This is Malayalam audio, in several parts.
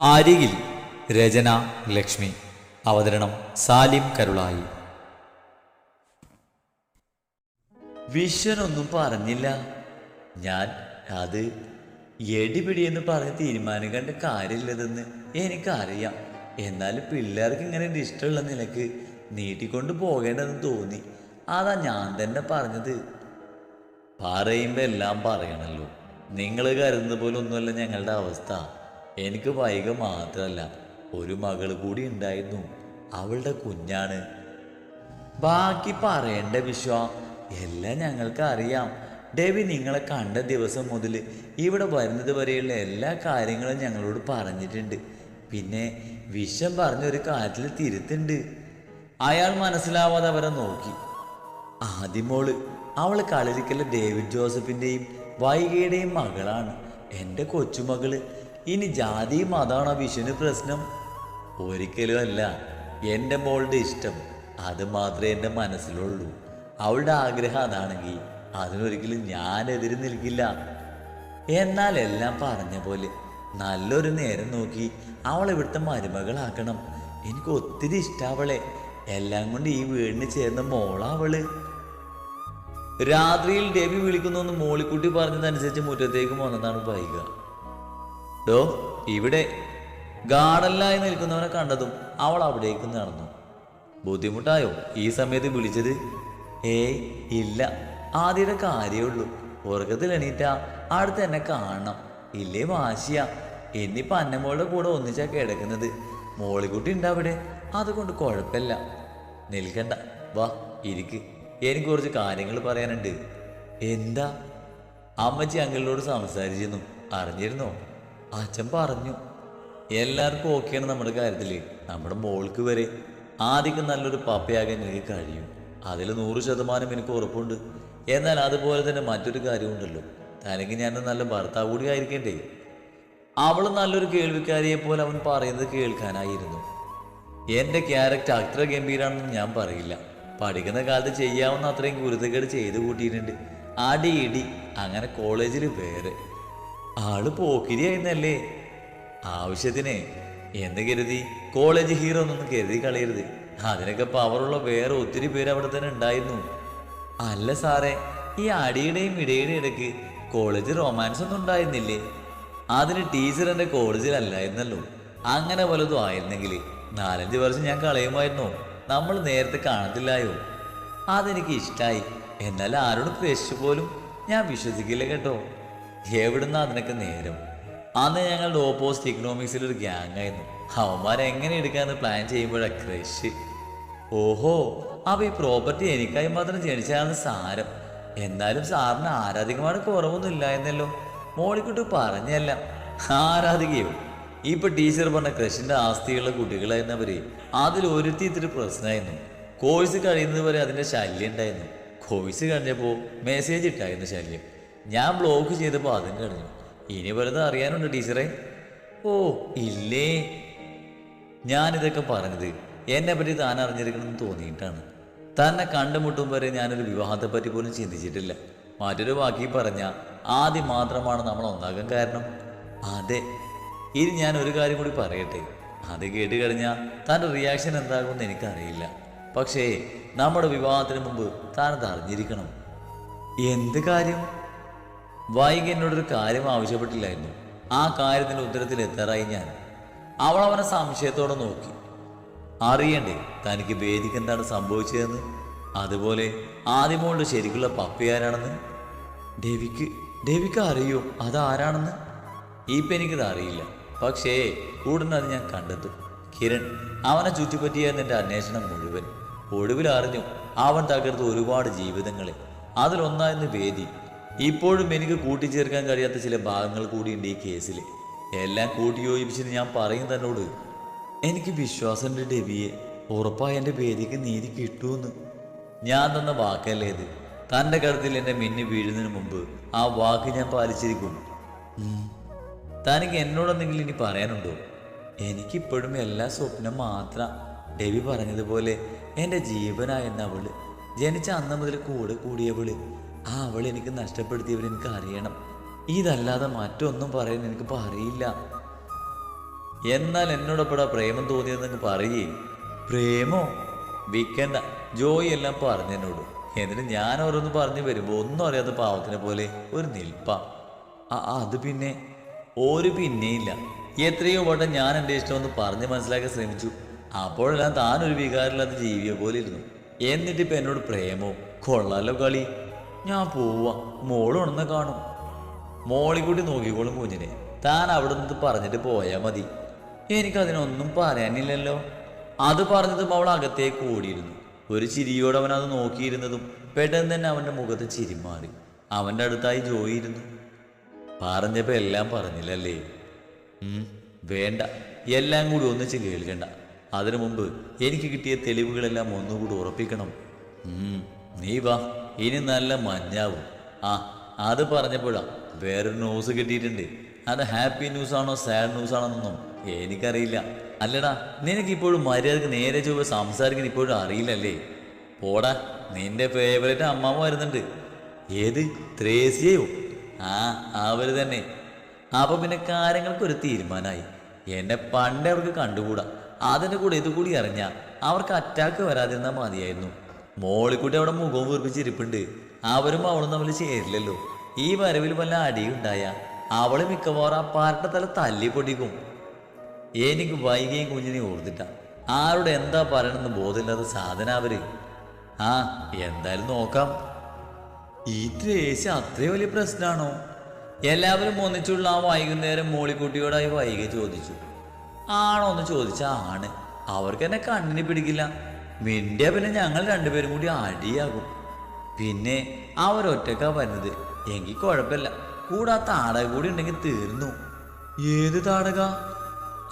അരികിൽ രചന ലക്ഷ്മി അവതരണം സാലിം കരുളായി. വിശ്വനൊന്നും പറഞ്ഞില്ല. ഞാൻ അത് എടിപിടിയെന്ന് പറഞ്ഞ് തീരുമാനം കണ്ട് കാര്യമില്ലതെന്ന് എനിക്കറിയാം. എന്നാലും പിള്ളേർക്ക് ഇങ്ങനെ ഇഷ്ടമുള്ള നിലയ്ക്ക് നീട്ടിക്കൊണ്ട് പോകേണ്ടതെന്ന് തോന്നി. അതാ ഞാൻ തന്നെ പറഞ്ഞത്. പറയുമ്പോൾ എല്ലാം പറയണല്ലോ. നിങ്ങൾ കരുതുന്ന പോലെ ഒന്നുമല്ല ഞങ്ങളുടെ അവസ്ഥ. എനിക്ക് വൈക മാത്രമല്ല ഒരു മകൾ കൂടി ഉണ്ടായിരുന്നു. അവളുടെ കുഞ്ഞാണ്. ബാക്കി പറയേണ്ട വിശ്വ എല്ലാം ഞങ്ങൾക്ക് അറിയാം. ഡേവി നിങ്ങളെ കണ്ട ദിവസം മുതൽ ഇവിടെ വരുന്നത് വരെയുള്ള എല്ലാ കാര്യങ്ങളും ഞങ്ങളോട് പറഞ്ഞിട്ടുണ്ട്. പിന്നെ വിഷം പറഞ്ഞൊരു കാര്യത്തിൽ തിരുത്തുണ്ട്. അയാൾ മനസ്സിലാവാതെ അവരെ നോക്കി. ആദ്യമോൾ അവൾ കളിരിക്കല ഡേവിഡ് ജോസഫിന്റെയും വൈകയുടെയും മകളാണ്. എന്റെ കൊച്ചുമകൾ ഇനി ജാതിയും അതാണ് വിഷുവിന് പ്രശ്നം. ഒരിക്കലും അല്ല. എന്റെ മോളുടെ ഇഷ്ടം. അത് മാത്രമേ എന്റെ മനസ്സിലുള്ളൂ. അവളുടെ ആഗ്രഹം അതാണെങ്കിൽ അതിനൊരിക്കലും ഞാൻ എതിര് നിൽക്കില്ല. എന്നാൽ എല്ലാം പറഞ്ഞ പോലെ നല്ലൊരു നേരം നോക്കി അവളെ ഇവിടുത്തെ മരുമകളാക്കണം. എനിക്ക് ഒത്തിരി ഇഷ്ടാവളെ എല്ലാം കൊണ്ട് ഈ വീടിന് ചേർന്ന മോളാവൾ രാത്രിയിൽ ഡെബി വിളിക്കുന്നു മോളിക്കുട്ടി പറഞ്ഞതനുസരിച്ച് മുറ്റത്തേക്ക് വന്നതാണ് ബൈക ഡോ ഇവിടെ ഗാർഡനിലായി നിൽക്കുന്നവനെ കണ്ടതും അവൾ അവിടേക്ക് നടന്നു. ബുദ്ധിമുട്ടായോ? ഈ സമയത്ത് വിളിച്ചത്? ഏയ് ഇല്ല. ആദ്യയുടെ കാര്യമുള്ളൂ ഉറക്കത്തിൽ എണീറ്റ അടുത്ത് എന്നെ കാണണം. ഇല്ലേ വാശിയ. എന്നിപ്പോ അന്നമോളുടെ കൂടെ ഒന്നിച്ചാ കിടക്കുന്നത്. മോളിക്കുട്ടി ഉണ്ട് അവിടെ. അതുകൊണ്ട് കുഴപ്പമില്ല. നിൽക്കണ്ട. വാ ഇരിക്ക്. എനിക്ക് കുറച്ച് കാര്യങ്ങൾ പറയാനുണ്ട്. എന്താ? അമ്മച്ചി അങ്കിളിനോട് സംസാരിച്ചിരുന്നു. അറിഞ്ഞിരുന്നോ? അച്ഛൻ പറഞ്ഞു എല്ലാവർക്കും ഓക്കെയാണ് നമ്മുടെ കാര്യത്തിൽ നമ്മുടെ മോൾക്ക് വരെ ആദ്യം നല്ലൊരു പപ്പയാകാൻ എനിക്ക് കഴിയും. അതിൽ നൂറ് ശതമാനം എനിക്ക് ഉറപ്പുണ്ട്. എന്നാൽ അതുപോലെ തന്നെ മറ്റൊരു കാര്യമുണ്ടല്ലോ തനിക്ക് ഞാൻ നല്ല ഭർത്താവ് കൂടി ആയിരിക്കണ്ടേ? അവൾ നല്ലൊരു കേൾവിക്കാരിയെ പോലെ അവൻ പറയുന്നത് കേൾക്കാനായിരുന്നു. എന്റെ ക്യാരക്ടർ അത്ര ഗംഭീരാണെന്ന് ഞാൻ പറയില്ല. പഠിക്കുന്ന കാലത്ത് ചെയ്യാവുന്ന അത്രയും ഗുരുതകേട് ചെയ്ത് കൂട്ടിയിട്ടുണ്ട്. അടി ഇടി അങ്ങനെ കോളേജിൽ വേറെ ആൾ പോക്കിരിയായിരുന്നല്ലേ? ആവശ്യത്തിന് എന്ന് കരുതി കോളേജ് ഹീറോ എന്നൊന്നും കരുതി കളയരുത്. അതിനൊക്കെ പവറുള്ള വേറെ ഒത്തിരി പേര് അവിടെ തന്നെ ഉണ്ടായിരുന്നു. അല്ല സാറേ ഈ അടിയുടെയും ഇടയുടെയും ഇടയ്ക്ക് കോളേജ് റൊമാൻസ് ഒന്നും ഉണ്ടായിരുന്നില്ലേ? അതിന് ടീച്ചർ എന്റെ കോളേജിലല്ലായിരുന്നല്ലോ അങ്ങനെ വല്ലതും ആയിരുന്നെങ്കിൽ നാലഞ്ച് വർഷം ഞാൻ കളയുമായിരുന്നു. നമ്മൾ നേരത്തെ കാണത്തില്ലായോ? അതെനിക്ക് ഇഷ്ടായി. എന്നാൽ ആരോടും പ്രേക്ഷിച്ചു പോലും? ഞാൻ വിശ്വസിക്കില്ല കേട്ടോ. എവിടുന്ന അതിനൊക്കെ നേരം? അന്ന് ഞങ്ങളുടെ ഓപ്പോസിറ്റ് ഇക്കണോമിക്സിൽ ഒരു ഗ്യാങ് ആയിരുന്നു. അവന്മാരെ എങ്ങനെ എടുക്കാന്ന് പ്ലാൻ ചെയ്യുമ്പോഴാ ക്രഷ് ഓഹോ അപ്പൊ ഈ പ്രോപ്പർട്ടി എനിക്കായി മാത്രം ജനിച്ചാണ് സാരം. എന്നാലും സാറിന് ആരാധികമാണ് കുറവൊന്നും ഇല്ലായിരുന്നല്ലോ. മോളിക്കുട്ടി പറഞ്ഞല്ല ആരാധികയോ? ഇപ്പൊ ടീച്ചർ പറഞ്ഞ ക്രഷിന്റെ ആസ്തിയുള്ള കുട്ടികളായിരുന്നവര് അതിൽ ഒരുത്തി ഇത്തിരി പ്രശ്നമായിരുന്നു കോഴ്സ് കഴിയുന്നത് വരെ അതിന്റെ ശല്യം ഉണ്ടായിരുന്നു. കോഴ്സ് കഴിഞ്ഞപ്പോൾ മെസ്സേജ് ഇട്ടായിരുന്നു ശല്യം. ഞാൻ ബ്ലോക്ക് ചെയ്തപ്പോൾ അതും കഴിഞ്ഞു. ഇനി വലുത് അറിയാനുണ്ട് ടീച്ചറെ. ഓ ഇല്ലേ? ഞാനിതൊക്കെ പറഞ്ഞത് എന്നെ പറ്റി താൻ അറിഞ്ഞിരിക്കണമെന്ന് തോന്നിയിട്ടാണ്. തന്നെ കണ്ടുമുട്ടും വരെ ഞാനൊരു വിവാഹത്തെ പറ്റി പോലും ചിന്തിച്ചിട്ടില്ല. മറ്റൊരു വാക്കി പറഞ്ഞ ആദ്യം മാത്രമാണ് നമ്മൾ ഒന്നാകാൻ കാരണം. അതെ ഇനി ഞാൻ ഒരു കാര്യം കൂടി പറയട്ടെ. അത് കേട്ട് കഴിഞ്ഞാൽ തന്റെ റിയാക്ഷൻ എന്താകുമെന്ന് എനിക്കറിയില്ല. പക്ഷേ നമ്മുടെ വിവാഹത്തിന് മുമ്പ് താനത് അറിഞ്ഞിരിക്കണം. എന്ത് കാര്യം? വൈകി എന്നോടൊരു കാര്യം ആവശ്യപ്പെട്ടില്ലായിരുന്നു. ആ കാര്യത്തിന്റെ ഉത്തരത്തിൽ എത്താറായി ഞാൻ. അവൾ അവനെ സംശയത്തോടെ നോക്കി. അറിയണ്ടേ തനിക്ക് വേദിക്ക് എന്താണ് സംഭവിച്ചതെന്ന്? അതുപോലെ ആദ്യമോണ്ട് ശരിക്കുള്ള പപ്പയാരാണെന്ന് ഡെവിക്ക് ഡെവിക്ക് അറിയോ? അതാരാണെന്ന് ഇപ്പം എനിക്കത് അറിയില്ല. പക്ഷേ ഉടനെ അത് ഞാൻ കണ്ടെത്തും. കിരൺ അവനെ ചുറ്റിപ്പറ്റിയായിരുന്നു എന്റെ അന്വേഷണം മുഴുവൻ. ഒടുവിൽ അറിഞ്ഞു അവൻ തകർത്ത് ഒരുപാട് ജീവിതങ്ങളെ. അതിലൊന്നായിരുന്നു വേദി. ഇപ്പോഴും എനിക്ക് കൂട്ടിച്ചേർക്കാൻ കഴിയാത്ത ചില ഭാഗങ്ങൾ കൂടിയുണ്ട് ഈ കേസിൽ എല്ലാം കൂട്ടിയോജിപ്പിച്ചിട്ട് ഞാൻ പറയും തന്നോട് എനിക്ക് വിശ്വാസമുണ്ട് ഡെബിയെ. ഉറപ്പായ എന്റെ വേദിക്ക് നീതി കിട്ടുമെന്ന്. ഞാൻ തന്ന വാക്കല്ലേ ഇത്. തന്റെ കടത്തിൽ എന്നെ മിന്നി വീഴുന്നതിന് മുമ്പ് ആ വാക്ക് ഞാൻ പാലിച്ചിരിക്കും. തനിക്ക് എന്നോടെന്തെങ്കിലും ഇനി പറയാനുണ്ടോ? എനിക്കിപ്പോഴും എല്ലാ സ്വപ്നം മാത്രം. ഡെബി പറഞ്ഞതുപോലെ എന്റെ ജീവനായെന്ന അവൾ ജനിച്ച അന്ന് മുതൽ കൂടെ കൂടിയവൾ. ആ അവൾ എനിക്ക് നഷ്ടപ്പെടുത്തിയവർ എനിക്ക് അറിയണം. ഇതല്ലാതെ മറ്റൊന്നും പറയാൻ എനിക്ക് അറിയില്ല. എന്നാൽ എന്നോടൊപ്പടാ പ്രേമം തോന്നിയതെന്ന് പറയേ. പ്രേമോ? വിൽക്കണ്ട. ജോയി എല്ലാം പറഞ്ഞു എന്നോട്. എന്നിട്ട് ഞാൻ ഓരോന്ന് പറഞ്ഞു വരുമ്പോൾ ഒന്നും അറിയാത്ത പാവത്തിനെ പോലെ ഒരു നിൽപ്പ. ആ അത് പിന്നെ ഒരു പിന്നെയില്ല. എത്രയോ വട്ടം ഞാൻ എന്റെ ഇഷ്ടമെന്ന് പറഞ്ഞ് മനസ്സിലാക്കാൻ ശ്രമിച്ചു. അപ്പോഴെല്ലാം താനൊരു വികാരമില്ലാത്ത ജീവിയെ പോലെ ഇരുന്നു. എന്നിട്ട് ഇപ്പം എന്നോട് പ്രേമോ? കൊള്ളാലോ കളി. ഞാൻ പോവാ. ഉണന്ന് കാണും. മോളിക്കൂട്ടി നോക്കിക്കോളും കുഞ്ഞിനെ. താൻ അവിടെ നിന്ന് പറഞ്ഞിട്ട് പോയാൽ മതി. എനിക്കതിനൊന്നും പറയാനില്ലല്ലോ. അത് പറഞ്ഞതും അവൾ അകത്തേക്ക് ഓടിയിരുന്നു. ഒരു ചിരിയോടെ അവൻ അത് നോക്കിയിരുന്നതും പെട്ടെന്ന് തന്നെ അവന്റെ മുഖത്ത് ചിരി മാറി. അവന്റെ അടുത്തായി ജോയി ഇരുന്നു. പറഞ്ഞപ്പോൾ എല്ലാം പറഞ്ഞില്ലല്ലേ? വേണ്ട. എല്ലാം കൂടി ഒന്നിച്ച് കേൾക്കണ്ട. അതിനു മുമ്പ് എനിക്ക് കിട്ടിയ തെളിവുകളെല്ലാം ഒന്നുകൂടി ഉറപ്പിക്കണം. നീ വാ. ഇനി നല്ല മഞ്ഞാവും. ആ അത് പറഞ്ഞപ്പോഴാ വേറൊരു ന്യൂസ് കിട്ടിയിട്ടുണ്ട്. അത് ഹാപ്പി ന്യൂസ് ആണോ സാഡ് ന്യൂസ് ആണോന്നൊന്നും എനിക്കറിയില്ല. അല്ലടാ നിനക്ക് ഇപ്പോഴും മര്യാദയ്ക്ക് നേരെ ചൊവ്വ സംസാരിക്കാൻ ഇപ്പോഴും അറിയില്ലല്ലേ? പോടാ നിന്റെ ഫേവറേറ്റ് അമ്മാമ്മ വരുന്നുണ്ട്. ഏത്? ത്രേസ്യയോ? ആ അവർ തന്നെ. അപ്പൊ പിന്നെ കാര്യങ്ങൾക്ക് ഒരു തീരുമാനമായി എന്നെ പണ്ടവർക്ക് കണ്ടുകൂടാ. അതിന്റെ കൂടെ ഇതുകൂടി അറിഞ്ഞാൽ അറിഞ്ഞ അവർക്ക് അറ്റാക്ക് വരാതിരുന്നാൽ മതിയായിരുന്നു. മോളിക്കുട്ടി അവിടെ മുഖവും വീർപ്പിച്ചിരിപ്പുണ്ട്. അവരും അവളും തമ്മിൽ ചേരില്ലല്ലോ. ഈ വരവിൽ വല്ല അടിയുണ്ടായ അവൾ മിക്കവാറും ആ പാർട്ട തല തല്ലി പൊടിക്കും എനിക്ക് വൈകിയും കുഞ്ഞിനെ ഓർത്തിട്ട. ആരോട് എന്താ പറയണമെന്ന് ബോധമില്ലാത്ത സാധന അവർ. ആ എന്തായാലും നോക്കാം. ഈ ത്രേശ് അത്രയും വലിയ പ്രശ്നമാണോ എല്ലാവരും ഒന്നിച്ചുള്ള ആ വൈകുന്നേരം മോളിക്കുട്ടിയോടായി വൈകി ചോദിച്ചു. ആണോ എന്ന് ചോദിച്ചാ ആണ്. അവർക്ക് എന്നെ കണ്ണിന് പിടിക്കില്ല. മിണ്ടിയ പിന്നെ ഞങ്ങൾ രണ്ടുപേരും കൂടി അടിയാകും. പിന്നെ അവരൊറ്റക്കാ വരുന്നത്. എങ്കിൽ കുഴപ്പമില്ല കൂടെ ആ താടക കൂടി ഉണ്ടെങ്കിൽ തീർന്നു. ഏത് താടക?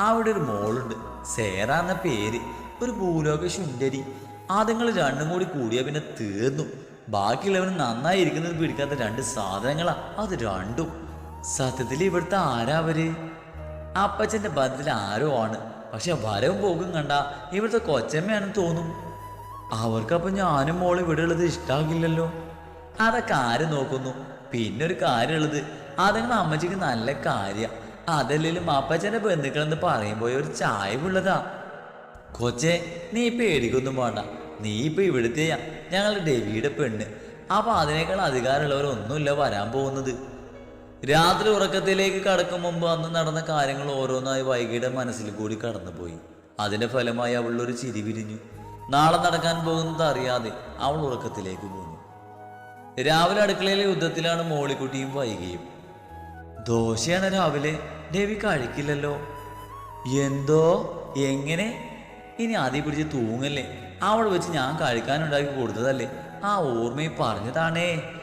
അവിടെ ഒരു മോളുണ്ട്. സേറ എന്ന പേര്. ഒരു ഭൂലോക ശുണ്ടരി അതുങ്ങൾ രണ്ടും കൂടി കൂടിയാ പിന്നെ തീർന്നു. ബാക്കിയുള്ളവന് നന്നായി ഇരിക്കുന്നത് പിടിക്കാത്ത രണ്ട് സാധനങ്ങളാ. അത് രണ്ടും. സത്യത്തിൽ ഇവിടുത്തെ ആരാ അവർ? അപ്പച്ചന്റെ ബന്ധത്തിൽ ആരോ ആണ്. പക്ഷെ വരവും പോകും കണ്ട ഇവിടുത്തെ കൊച്ചമ്മയാണെന്ന് തോന്നും. അവർക്കപ്പം ഞാനും മോളും ഇവിടെ ഉള്ളത് ഇഷ്ടാകില്ലല്ലോ. അതൊക്കെ ആര് നോക്കുന്നു? പിന്നെ ഒരു കാര്യമുള്ളത് അതങ്ങനെ അമ്മച്ചിക്ക് നല്ല കാര്യ. അതല്ലെങ്കിലും അപ്പച്ചന്റെ ബന്ധുക്കളെന്ന് പറയുമ്പോൾ ഒരു ചായവുള്ളതാ. കൊച്ചെ നീ പേടിക്കൊന്നും വേണ്ട. നീ ഇപ്പൊ ഇവിടുത്തെയാ ഞങ്ങളുടെ ഡെവിയുടെ പെണ്ണ്. അപ്പൊ അതിനേക്കാൾ അധികാരമുള്ളവരൊന്നുമില്ല വരാൻ പോകുന്നത്. രാത്രി ഉറക്കത്തിലേക്ക് കടക്കും മുമ്പ് അന്ന് നടന്ന കാര്യങ്ങൾ ഓരോന്നായി വൈകിയുടെ മനസ്സിൽ കൂടി കടന്നുപോയി. അതിന്റെ ഫലമായി അവളൊരു ചിരി വിരിഞ്ഞു. നാളെ നടക്കാൻ പോകുന്നത് അറിയാതെ അവൾ ഉറക്കത്തിലേക്ക് പോന്നു. രാവിലെ അടുക്കളയിലെ യുദ്ധത്തിലാണ് മോളിക്കുട്ടിയും വൈകിയും. ദോശയാണ് രാവിലെ. രവി കഴിക്കില്ലല്ലോ. എന്തോ? എങ്ങനെ? ഇനി ആദ്യം പിടിച്ച് തൂങ്ങല്ലേ? അവിടെ വെച്ച് ഞാൻ കഴിക്കാനുണ്ടാക്കി കൊടുത്തതല്ലേ? ആ ഓർമ്മയിൽ പറഞ്ഞതാണേ.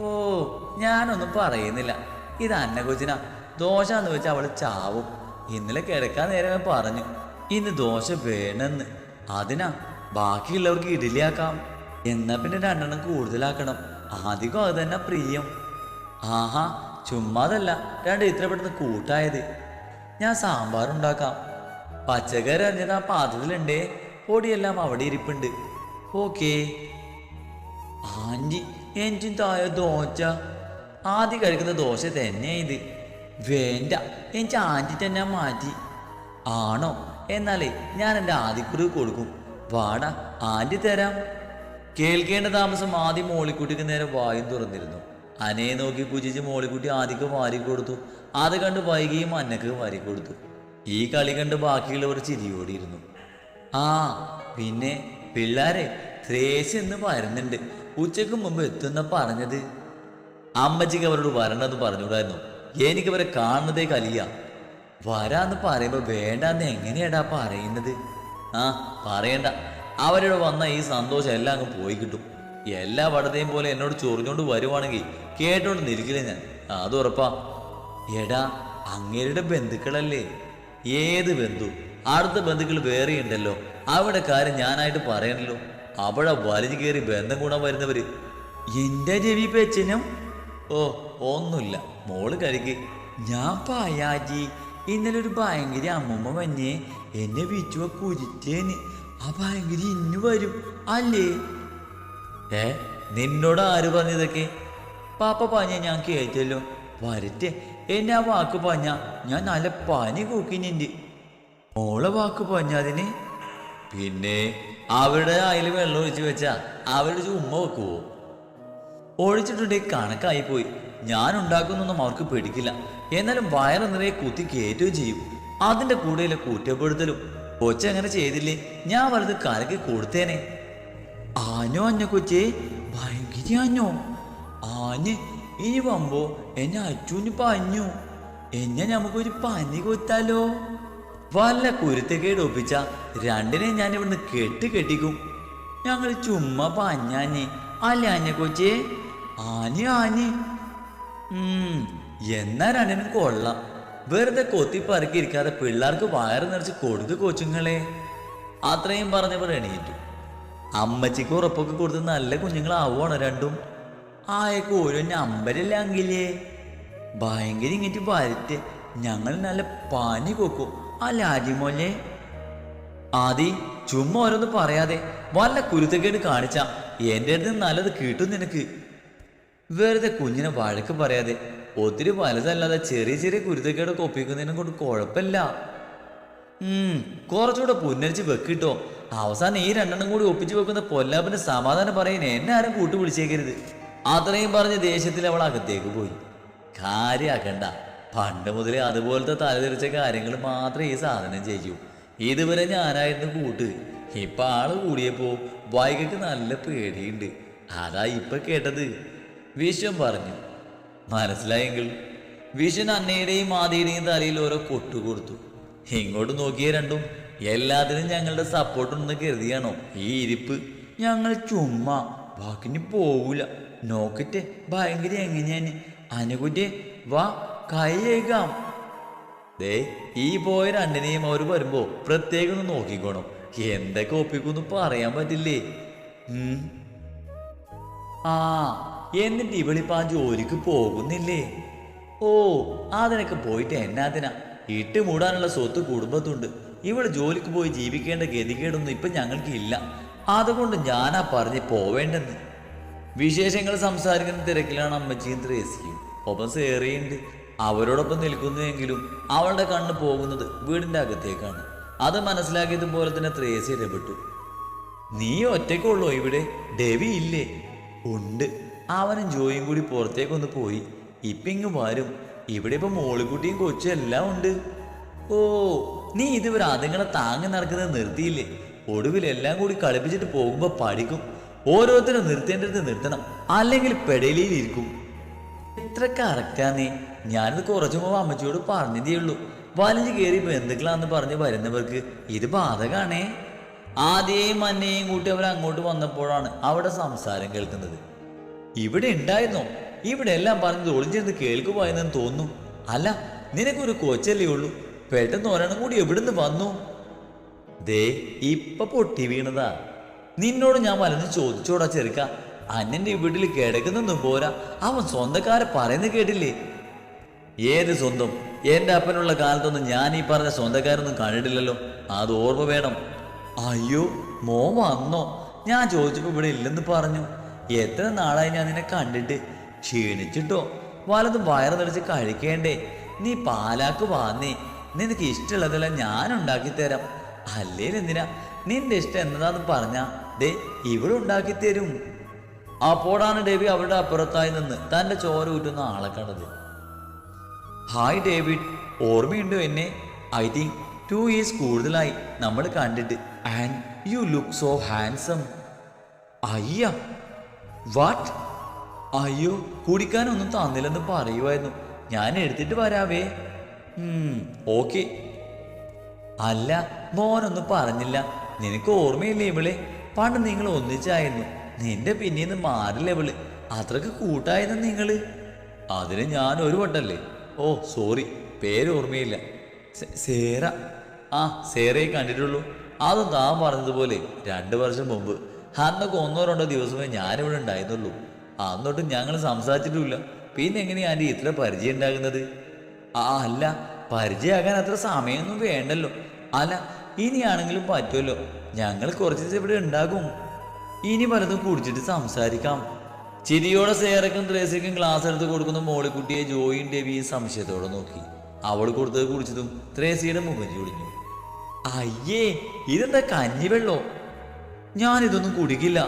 ഓ ഞാനൊന്നും പറയുന്നില്ല. ഇത് അന്ന കൊച്ചിന. ദോശ എന്ന് വെച്ചാൽ അവൾ ചാവും. ഇന്നലെ കിടക്കാൻ നേരം പറഞ്ഞു. ഇന്ന് ദോശ വേണമെന്ന് അതിനാ. ബാക്കിയുള്ളവർക്ക് ഇഡലിയാക്കാം എന്നാ പിന്നെ രണ്ടെണ്ണം കൂടുതലാക്കണം. അധികം അത് തന്നെ പ്രിയം. ആഹാ ചുമ്മാതല്ല. രണ്ട് ഇത്ര പെട്ടെന്ന് കൂട്ടായത്. ഞാൻ സാമ്പാർ ഉണ്ടാക്കാം പച്ചക്കറി അറിഞ്ഞത് ആ പാത്രത്തിലുണ്ടേ. പൊടിയെല്ലാം അവിടെ ഇരിപ്പുണ്ട്. ഓക്കേ. ആന്റി. എനിക്കും തായ ദോശ. ആദ്യം കഴിക്കുന്ന ദോശ തന്നെ ഇത്. വേണ്ട എനിക്ക് ആന്റി തന്നെ മാറ്റി. ആണോ? എന്നാലേ ഞാൻ എന്റെ ആദിക്കുറി കൊടുക്കും. വാടാ ആന്റി തരാം. കേൾക്കേണ്ട താമസം ആദ്യം മോളിക്കുട്ടിക്ക് നേരെ വായും തുറന്നിരുന്നു. അനയെ നോക്കി പുജിച്ച് മോളിക്കുട്ടി ആദിക്ക് വാരി കൊടുത്തു അത് കണ്ട് വൈകിയും അന്നക്ക് വാരി കൊടുത്തു ഈ കളി കണ്ട് ബാക്കിയുള്ളവർ ചിരിയോടിയിരുന്നു. ആ പിന്നെ പിള്ളാരെ ത്രേശ് എന്ന് വരുന്നുണ്ട്. ഉച്ചയ്ക്ക് മുമ്പ് എത്തുന്ന പറഞ്ഞത് അമ്മച്ചിക്ക് അവരോട് വരണമെന്ന് പറഞ്ഞുകൂടായിരുന്നു. എനിക്ക് അവരെ കാണുന്നതേ കലിയ. വരാന്ന് പറയുമ്പോ വേണ്ടാന്ന് എങ്ങനെയാടാ പറയുന്നത്? ആ പറയണ്ട. അവരോട് വന്ന ഈ സന്തോഷം എല്ലാം അങ്ങ് പോയി കിട്ടും. എല്ലാ വടതയും പോലെ എന്നോട് ചൊറിഞ്ഞോണ്ട് വരുവാണെങ്കിൽ കേട്ടോണ്ട് നിൽക്കില്ല ഞാൻ. അത് ഉറപ്പാ. എടാ അങ്ങേരുടെ ബന്ധുക്കളല്ലേ? ഏത് ബന്ധു? അടുത്ത ബന്ധുക്കൾ വേറെ ഉണ്ടല്ലോ അവിടെ കാര്യം ഞാനായിട്ട് പറയണല്ലോ. അവിടെ വലിഞ്ഞു കയറി ബന്ധം കൂടാൻ വരുന്നവര്. എന്റെ രവി പേച്ചനും? ഓ ഒന്നുമില്ല. മോൾ കരുക്ക് ഞാൻ പായാജി. ഇന്നലെ ഒരു ഭയങ്കര അമ്മമ്മ വന്നെ. എന്നെ വിച്ചുവ കുരിറ്റേന് ആ ഭയങ്കര ഇന്നു വരും. അല്ലേ? ഏ നിന്നോട് ആര് പറഞ്ഞതൊക്കെ പാപ്പ പാഞ്ഞ ഞാൻ കേട്ടല്ലോ വരട്ടെ. എന്നെ ആ വാക്ക് പാഞ്ഞ ഞാൻ നല്ല പാനി കൂക്കിനുണ്ട്. മോളെ വാക്ക് പറഞ്ഞതിന് പിന്നെ അവരുടെ അതിൽ വെള്ളം ഒഴിച്ചു വെച്ചാ അവരുടെ ചുമ്മ വെക്കുവോ? ഒഴിച്ചിട്ടുണ്ടെങ്കിൽ കണക്കായി പോയി. ഞാൻ ഉണ്ടാക്കുന്നൊന്നും അവർക്ക് പിടിക്കില്ല. എന്നാലും വയറ് നിറയെ കുത്തി കയറ്റുകയും ചെയ്യും. അതിന്റെ കൂടെയിലെ കുറ്റപ്പെടുത്തലും. കൊച്ചങ്ങനെ ചെയ്തില്ലേ? ഞാൻ വലുത് കലക്കി കൊടുത്തേനെ. ആഞ്ഞോ അഞ്ഞ കൊച്ചേ. ഭയങ്കര ആഞ്ഞോ. ആഞ്ഞ് ഇനി വമ്പോ എന്നെ അച്ചൂന് പഞ്ഞു. എന്നെ നമുക്കൊരു പനി കൊത്താലോ? വല്ല കുരുത്തക്കേട് ഒപ്പിച്ച രണ്ടിനെ ഞാൻ ഇവിടുന്ന് കെട്ട് കെട്ടിക്കും. ഞങ്ങൾ ചുമ്മാ പഞ്ഞാഞ്ഞ് അല്ല ആഞ്ഞ കൊച്ചേ ആനി ഉം, എന്നാ രണ്ടിനും കൊള്ളാം. വെറുതെ കൊത്തി പറക്കിയിരിക്കാതെ പിള്ളേർക്ക് വയറ് നിറച്ച് കൊടുത്തു കൊച്ചുങ്ങളെ. അത്രയും പറഞ്ഞപ്പോൾ എണീറ്റു. അമ്മച്ചിക്ക് ഉറപ്പൊക്കെ കൊടുത്ത് നല്ല കുഞ്ഞുങ്ങളാവുകയാണ് രണ്ടും. ആയക്ക് ഓരോ നമ്പരല്ല അങ്കിലേ. ഭയങ്കര ഇങ്ങോട്ട് വരട്ടെ. ഞങ്ങൾ നല്ല പനി കൊക്കും. അല്ല ആജിമോലെ ആദി ചുമ്മാ ഓരോന്ന് പറയാതെ വല്ല കുരുത്തക്കേട് കാണിച്ച എന്റെ അടുത്ത് നല്ലത് കിട്ടും നിനക്ക്. വെറുതെ കുഞ്ഞിനെ വഴക്ക് പറയാതെ ഒത്തിരി വലുതല്ലാതെ ചെറിയ ചെറിയ കുരുത്തക്കേടൊക്കെ ഒപ്പിക്കുന്നതിനെ കൊണ്ട് കുഴപ്പമില്ല. കുറച്ചുകൂടെ പുന്നരിച്ച് വെക്കിട്ടോ. അവസാനം ഈ രണ്ടെണ്ണം കൂടി ഒപ്പിച്ച് വെക്കുന്ന പൊല്ലാപ്പിന് സമാധാനം പറയാൻ എന്നെ ആരും കൂട്ടുപിടിച്ചേക്കരുത്. അത്രയും പറഞ്ഞ് ദേഷ്യത്തിൽ അവൾ അകത്തേക്ക് പോയി. കാര്യാക്കണ്ട. പണ്ട് മുതലേ അതുപോലത്തെ തലതിരിച്ച കാര്യങ്ങൾ മാത്രം ഈ സാധനം ചെയ്യൂ. ഇതുവരെ ഞാനായിരുന്നു കൂട്ട്. ഇപ്പൊ ആൾ കൂടിയപ്പോ വൈകക്ക് നല്ല പേടിയുണ്ട്. അതാ ഇപ്പൊ കേട്ടത്. വിശ്വം പറഞ്ഞു. മനസ്സിലായെങ്കിൽ വിഷൻ അന്നയുടെയും ആദിയുടെയും തലയിൽ ഓരോ കൊട്ടു കൊടുത്തു. ഇങ്ങോട്ട് നോക്കിയ രണ്ടും എല്ലാത്തിനും ഞങ്ങളുടെ സപ്പോർട്ട് ഉണ്ടെന്ന് കരുതിയാണോ? ഈ ഇരിപ്പ്. ഞങ്ങൾ ചുമ്മാ. വാക്കിന് പോവൂല. നോക്കട്ടെ ഭയങ്കര എങ്ങനെയാണ് അനുകുറ്റെ വാ. കൈ ദേ ഈ പോയ രണ്ടിനെയും അവർ വരുമ്പോ പ്രത്യേകം ഒന്ന് നോക്കിക്കോണം. എന്തൊക്കെ ഒപ്പിക്കൊന്നും പറയാൻ പറ്റില്ലേ? ആ എന്നിട്ട് ഇവളിപ്പോ ജോലിക്ക് പോകുന്നില്ലേ? ഓ അതിനൊക്കെ പോയിട്ട് എന്നാതിനാ ഇട്ട് മൂടാനുള്ള സ്വത്ത് കുടുംബത്തുണ്ട്. ഇവൾ ജോലിക്ക് പോയി ജീവിക്കേണ്ട ഗതികേടൊന്നും ഇപ്പൊ ഞങ്ങൾക്ക് ഇല്ല അതുകൊണ്ട് ഞാനാ പറഞ്ഞ് പോവേണ്ടെന്ന്. വിശേഷങ്ങൾ സംസാരിക്കുന്ന തിരക്കിലാണ് അമ്മച്ചിയും ത്രേസിയും ഒപ്പം സേറിയുണ്ട്. അവരോടൊപ്പം നിൽക്കുന്നുവെങ്കിലും അവളുടെ കണ്ണ് പോകുന്നത് വീടിന്റെ അകത്തേക്കാണ്. അത് മനസ്സിലാക്കിയതുപോലെ തന്നെ ത്രേസി ഇടപെട്ടു നീ ഒറ്റയ്ക്കുള്ളോ ഇവിടെ? ഡെവി ഇല്ലേ? ഉണ്ട്. അവനും ജോയും കൂടി പുറത്തേക്കൊന്ന് പോയി. ഇപ്പിങ് വരും. ഇവിടെ ഇപ്പൊ മോളിക്കുട്ടിയും കൊച്ചും എല്ലാം ഉണ്ട്. ഓ നീ ഇതുവരെ അതുങ്ങളെ താങ്ങി നടക്കുന്നത് നിർത്തിയില്ലേ? ഒടുവിലെല്ലാം കൂടി കളിപ്പിച്ചിട്ട് പോകുമ്പോ പഠിക്കും. ഓരോരുത്തരും നിർത്തേണ്ടത് നിർത്തണം. അല്ലെങ്കിൽ പെടലിയിൽ ഇരിക്കും. എത്ര കറക്റ്റാ നീ ഞാനിത് കുറച്ചു മുമ്പ് അമ്മച്ചിയോട് പറഞ്ഞതേ ഉള്ളൂ. വലിഞ്ഞ് കയറി ബന്ധുക്കളാന്ന് പറഞ്ഞ് വരുന്നവർക്ക് ഇത് ബാധകാണേ. ആദ്യം മന്നയും കൂട്ടി അവർ അങ്ങോട്ട് വന്നപ്പോഴാണ് അവിടെ സംസാരം കേൾക്കുന്നത്. ഇവിടെ ഉണ്ടായിരുന്നോ? ഇവിടെ എല്ലാം പറഞ്ഞത് ഒളിഞ്ഞിരുന്ന് കേൾക്കുപോയെന്ന് തോന്നുന്നു. അല്ല നിനക്കൊരു കൊച്ചല്ലേ ഉള്ളൂ. പെട്ടെന്ന് ഒരെണ്ണം കൂടി എവിടുന്ന് വന്നു? ദേ ഇപ്പൊ പൊട്ടി വീണതാ. നിന്നോട് ഞാൻ വലഞ്ഞ് ചോദിച്ചോടാ ചെറുക്ക. അന്നന്റെ വീട്ടിൽ കിടക്കുന്നൊന്നും പോരാ. അവൻ സ്വന്തക്കാരെ പറയുന്നത് കേട്ടില്ലേ? ഏത് സ്വന്തം? എന്റെ അപ്പനുള്ള കാലത്തൊന്നും ഞാൻ ഈ പറഞ്ഞ സ്വന്തക്കാരൊന്നും കണ്ടിട്ടില്ലല്ലോ. അത് ഓർമ്മ വേണം. അയ്യോ മോ വന്നോ? ഞാൻ ചോദിച്ചപ്പോ ഇവിടെ ഇല്ലെന്ന് പറഞ്ഞു. എത്ര നാളായി ഞാൻ നിന്നെ കണ്ടിട്ട്? ക്ഷീണിച്ചിട്ടോ? വലതും വയറ് നിറച്ച് കഴിക്കേണ്ടേ? നീ പാലാക്ക് വാന്നേ. നിനക്ക് ഇഷ്ടമുള്ളതെല്ലാം ഞാൻ ഉണ്ടാക്കി തരാം അല്ലേലെന്തിനാ? നിന്റെ ഇഷ്ടം എന്നതാന്ന് പറഞ്ഞാ ദേ ഇവിടെ ഉണ്ടാക്കി തരും അപ്പോഴാണ് ഡേവി അവരുടെ അപ്പുറത്തായി നിന്ന് തന്റെ ചോര ഊറ്റുന്ന ആളെ കണ്ടത്. ഹായ് ഡേവിഡ് ഓർമ്മയുണ്ടോ എന്നെ? ഐ തിങ്ക് ടു ഇയേഴ്സ് കൂടുതലായി നമ്മൾ കണ്ടിട്ട് and you look so handsome. അയ്യ വാട്ട്? അയ്യോ കുടിക്കാനൊന്നും തന്നില്ലെന്ന് പറയുമായിരുന്നു ഞാൻ എടുത്തിട്ട് വരാവേ. ഓക്കെ. അല്ല മോനൊന്നും പറഞ്ഞില്ല. നിനക്ക് ഓർമ്മയില്ലേ ഇവളെ? പണ്ട് നിങ്ങൾ ഒന്നിച്ചായിരുന്നു. നിന്റെ പിന്നീന്ന് മാറില്ല ഇവൾ? അത്രയ്ക്ക് കൂട്ടായിരുന്നു നിങ്ങൾ. അതിന് ഞാൻ ഒരു വട്ടല്ലേ? ഓ സോറി പേര് ഓർമ്മയില്ല. സേറ. ആ സേറയെ കണ്ടിട്ടുള്ളൂ. അതും താൻ പറഞ്ഞതുപോലെ രണ്ടു വർഷം മുമ്പ്. അന്നൊക്കെ ഒന്നോ രണ്ടോ ദിവസമേ ഞാനിവിടെ ഉണ്ടായിരുന്നുള്ളൂ. അന്നൊട്ടും ഞങ്ങൾ സംസാരിച്ചിട്ടുമില്ല. പിന്നെ എങ്ങനെയാ ആന്റി ഇത്ര പരിചയം ഉണ്ടാകുന്നത്? ആ അല്ല പരിചയമാകാൻ അത്ര സമയമൊന്നും വേണ്ടല്ലോ. അല്ല ഇനിയാണെങ്കിലും പറ്റുമല്ലോ. ഞങ്ങൾ കുറച്ച് ദിവസം ഇവിടെ ഉണ്ടാകും. ഇനി പലതും കുടിച്ചിട്ട് സംസാരിക്കാം. ചിരിയോടെ സേറക്കും ത്രേസയ്ക്കും ഗ്ലാസ് എടുത്ത് കൊടുക്കുന്ന മോളിക്കുട്ടിയെ ജോയിൻ ഡേവി സംശയത്തോടെ നോക്കി. അവൾ കൊടുത്തത് കുടിച്ചതും ത്രേസിയുടെ മുഖം ചൂടിഞ്ഞു അയ്യേ ഇതെന്താ കഞ്ഞിവെള്ളോ? ഞാനിതൊന്നും കുടിക്കില്ല.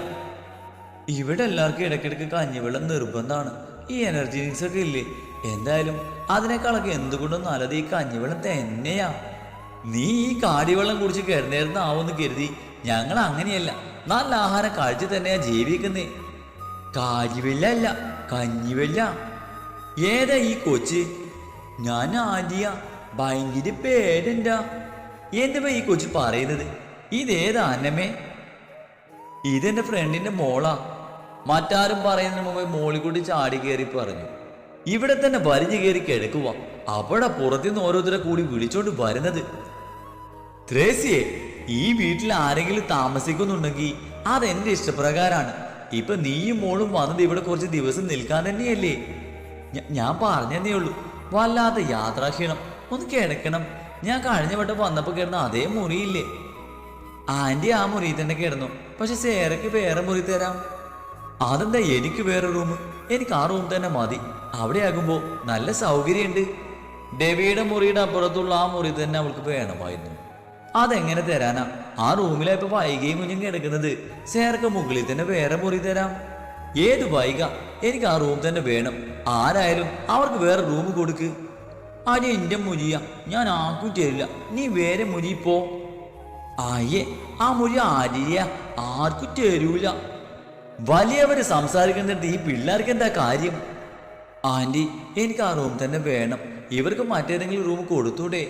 ഇവിടെ എല്ലാവർക്കും ഇടയ്ക്കിടയ്ക്ക് കഞ്ഞിവെള്ളം നിർബന്ധമാണ് ഈ എനർജി ഡ്രിങ്ക്സ് ഒക്കെ ഇല്ലേ? എന്തായാലും അതിനേക്കാളൊക്കെ എന്തുകൊണ്ടും നല്ലത് ഈ കഞ്ഞിവെള്ളം തന്നെയാ. നീ ഈ കാടിവെള്ളം കുടിച്ച് കിടന്നേരുന്നാവെന്ന് കരുതി ഞങ്ങൾ അങ്ങനെയല്ല. നല്ല ആഹാരം കഴിച്ച് തന്നെയാ ജീവിക്കുന്നേ. കാരിവെല്ല അല്ല കഞ്ഞിവെല്ല. ഏതാ ഈ കൊച്ച്? ഞാൻ ആദ്യ ഭയങ്കര പേരെന്താ എന്തുവാ ഈ കൊച്ചു പറയുന്നത്? ഇതേതാ അന്നമേ ഇതെന്റെ ഫ്രണ്ടിന്റെ മോളാ. മറ്റാരും പറയുന്നതിന് മോളി മോളിക്കൂട്ടി ചാടി കയറി പറഞ്ഞു. ഇവിടെ തന്നെ വലിഞ്ഞു കയറി കിടക്കുക അവിടെ പുറത്തുനിന്ന് ഓരോരുത്തരെ കൂടി വിളിച്ചോണ്ട് വരുന്നത്. ത്രേസിയെ ഈ വീട്ടിൽ ആരെങ്കിലും താമസിക്കുന്നുണ്ടെങ്കിൽ അതെന്റെ ഇഷ്ടപ്രകാരാണ്. ഇപ്പൊ നീയും മോളും വന്നത് ഇവിടെ കുറച്ച് ദിവസം നിൽക്കാൻ തന്നെയല്ലേ? ഞാൻ പറഞ്ഞതേ ഉള്ളൂ. വല്ലാത്ത യാത്രാക്ഷീണം. ഒന്ന് കിടക്കണം. ഞാൻ കഴിഞ്ഞ വട്ടം വന്നപ്പോ കിടന്ന അതേ മുറിയില്ലേ? ആന്റി ആ മുറിയിൽ തന്നെ കിടന്നു. പക്ഷെ സേറയ്ക്ക് വേറെ മുറി തരാം. അതെന്താ എനിക്ക് വേറെ റൂം? എനിക്ക് ആ റൂം തന്നെ മതി. അവിടെ ആകുമ്പോ നല്ല സൗകര്യമുണ്ട് ഡെവിയുടെ മുറിയുടെ അപ്പുറത്തുള്ള ആ മുറി തന്നെ അവൾക്ക് വേണമായിരുന്നു. അതെങ്ങനെ തരാനാ? ആ റൂമിലാ ഇപ്പൊ വൈകിയും കുഞ്ഞും കിടക്കുന്നത്. സേറക്ക് മുകളിൽ തന്നെ വേറെ മുറി തരാം. ഏത് വൈക എനിക്ക് ആ റൂം തന്നെ വേണം. ആരായാലും അവർക്ക് വേറെ റൂം കൊടുക്ക്. അത് എന്റെ മുരിയ ഞാൻ ആക്കും തരില്ല. നീ വേറെ മുരി പോ. ആയേ ആ മുരി ആരിയ? ആർക്കും തരൂല. വലിയവര് സംസാരിക്കുന്നുണ്ട് ഈ പിള്ളേർക്ക് എന്താ കാര്യം? ആന്റി എനിക്ക് ആ റൂം തന്നെ വേണം. ഇവർക്ക് മറ്റേതെങ്കിലും റൂം കൊടുത്തൂടെ.